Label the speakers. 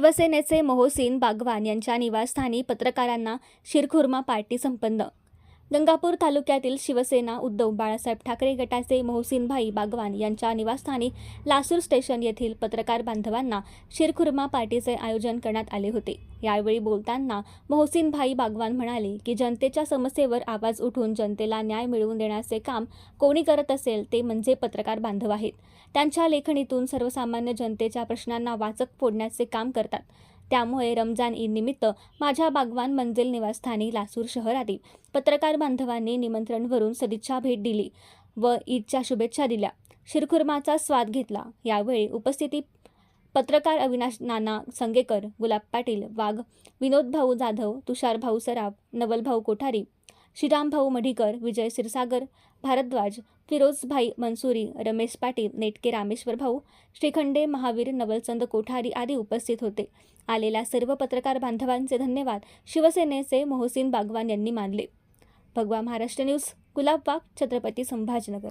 Speaker 1: शिवसेनेचे मोहसिन बागवान यांच्या निवासस्थानी पत्रकारांना शिरखुर्मा पार्टी संपन्न गंगापूर तालुक्यातील शिवसेना उद्धव बाळासाहेब ठाकरे गटाचे मोहसिनभाई बागवान यांच्या निवासस्थानी लासूर स्टेशन येथील पत्रकार बांधवांना शिरखुर्मा पार्टीचे आयोजन करण्यात आले होते. यावेळी बोलताना मोहसिनभाई बागवान म्हणाले की जनतेच्या समस्येवर आवाज उठून जनतेला न्याय मिळवून देण्याचे काम कोणी करत असेल ते म्हणजे पत्रकार बांधव आहेत. त्यांच्या लेखणीतून सर्वसामान्य जनतेच्या प्रश्नांना वाचक फोडण्याचे काम करतात. त्यामुळे रमजान ईद निमित्त माझ्या बागवान मंजिल निवासस्थानी लासूर शहरातील पत्रकार बांधवांनी निमंत्रणवरून सदिच्छा भेट दिली व ईदच्या शुभेच्छा दिल्या. शिरखुर्माचा स्वाद घेतला. यावेळी उपस्थिती पत्रकार अविनाश नाना संगेकर गुलाब पाटील वाघ विनोद भाऊ जाधव तुषार भाऊ सराफ नवलभाऊ कोठारी श्रीराम भाऊ मढीकर विजय क्षीरसागर भारद्वाज फिरोजभाई मनसुरी रमेश पाटील नेटके रामेश्वर भाऊ श्रीखंडे महावीर नवलचंद कोठारी आदी उपस्थित होते. आलेल्या सर्व पत्रकार बांधवांचे धन्यवाद. शिवसेनेचे मोहसिन बागवान यांनी मानले. भगवा महाराष्ट्र न्यूज गुलाबबाग छत्रपती संभाजीनगर.